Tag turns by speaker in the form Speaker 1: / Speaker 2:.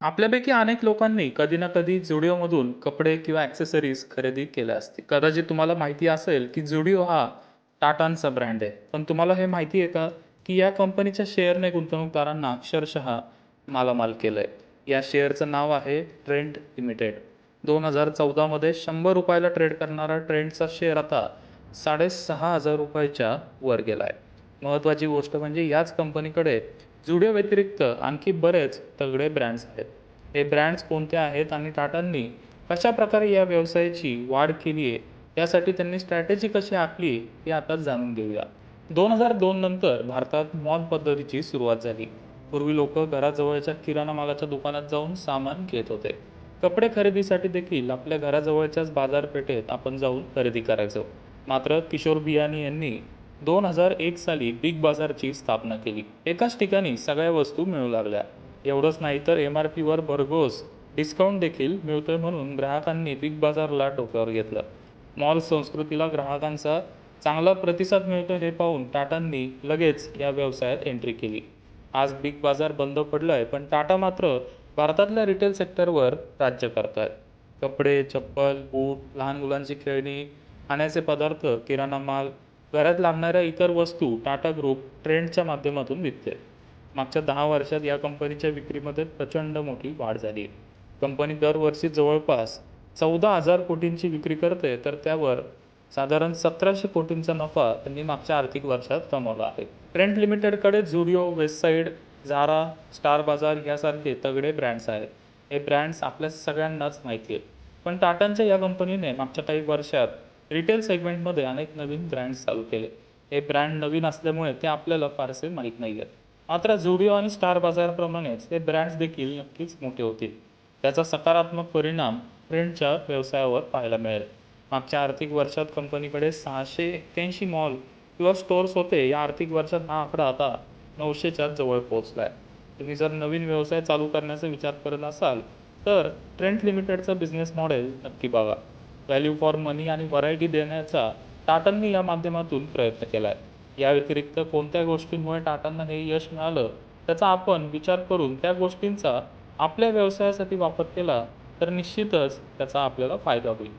Speaker 1: आपल्यापैकी अनेक लोकांनी कधी ना कधी जुडिओमधून कपडे किंवा ॲक्सेसरीज खरेदी केल्या असतील. कदाचित तुम्हाला माहिती असेल की जुडिओ हा टाटांचा ब्रँड आहे. पण तुम्हाला हे माहिती आहे का की या कंपनीच्या शेअरने गुंतवणूकदारांना अक्षरशः मालामाल केलंय. या शेअरचं नाव आहे ट्रेंड लिमिटेड. दोन हजार चौदामध्ये शंभर रुपयाला ट्रेड करणारा ट्रेंडचा शेअर आता साडेसहा हजार रुपयाच्या वर गेलाय. महत्त्वाची गोष्ट म्हणजे याच कंपनीकडे जुडिओ व्यतिरिक्त आणखी बरेच तगडे ब्रँड्स आहेत. हे ब्रँड्स कोणते आहेत आणि टाटांनी कशाप्रकारे या व्यवसायाची वाढ केली आहे यासाठी त्यांनी स्ट्रॅटेजी कशी आखली हे आता जाणून घेऊया. दोन हजार दोन नंतर भारतात मॉल पद्धतीची सुरुवात झाली. पूर्वी लोक घराजवळच्या किराणा मालाच्या दुकानात जाऊन सामान घेत होते. कपडे खरेदीसाठी देखील आपल्या घराजवळच्याच बाजारपेठेत आपण जाऊन खरेदी करायचो. मात्र किशोर बियाणी यांनी दोन हजार एक साली बिग बाजारची स्थापना केली. एकाच ठिकाणी सगळ्या वस्तू मिळू लागल्या. एवढंच नाही तर एम आर पीवर भरघोस डिस्काउंट देखील मिळतोय म्हणून ग्राहकांनी बिग बाजारला डोक्यावर घेतलं. मॉल संस्कृतीला ग्राहकांचा चांगला प्रतिसाद मिळतोय हे पाहून टाटांनी लगेच या व्यवसायात एंट्री केली. आज बिग बाजार बंद पडलंय पण टाटा मात्र भारतातल्या रिटेल सेक्टरवर राज्य करतायत. कपडे, चप्पल, बूट, लहान मुलांची खेळणी, खाण्याचे पदार्थ, किराणा माल, घरात लागणाऱ्या इतर वस्तू टाटा ग्रुप ट्रेंडच्या माध्यमातून विकते मागच्या दहा वर्षात या कंपनीच्या विक्रीमध्ये प्रचंड मोठी वाढ झालीय. कंपनी दरवर्षी जवळपास चौदा हजार कोटींची विक्री करते तर त्यावर साधारण सतराशे कोटींचा नफा त्यांनी मागच्या आर्थिक वर्षात कमावला आहे. ट्रेंड लिमिटेडकडे झुडिओ, वेस्टसाईड, झारा, स्टार बाजार यासारखे तगडे ब्रँड्स आहेत. हे ब्रँड्स आपल्या सगळ्यांनाच माहिती आहेत. पण टाटांच्या या कंपनीने मागच्या काही वर्षात रिटेल सेगमेंटमध्ये अनेक नवीन ब्रँड्स चालू केले. हे ब्रँड नवीन असल्यामुळे ते आपल्याला फारसे माहीत नाही आहेत मात्र झुडिओ आणि स्टार बाजाराप्रमाणेच हे ब्रँड्स देखील नक्कीच मोठे होतील. त्याचा सकारात्मक परिणाम प्रिंटच्या व्यवसायावर पाहायला मिळेल. मागच्या आर्थिक वर्षात कंपनीकडे सहाशे एक्क्याऐंशी मॉल किंवा स्टोअर्स होते. या आर्थिक वर्षात हा आकडा आता नऊशेच्या जवळ पोहोचलाय. तुम्ही जर नवीन व्यवसाय चालू करण्याचा विचार करत असाल तर ट्रेंड लिमिटेडचं बिझनेस मॉडेल नक्की बघा. व्हॅल्यू फॉर मनी आणि व्हरायटी देण्याचा टाटांनी या माध्यमातून प्रयत्न केला आहे या व्यतिरिक्त कोणत्या गोष्टींमुळे टाटांना हे यश मिळालं त्याचा आपण विचार करून त्या गोष्टींचा आपल्या व्यवसायासाठी वापर केला तर निश्चितच त्याचा आपल्याला फायदा होईल.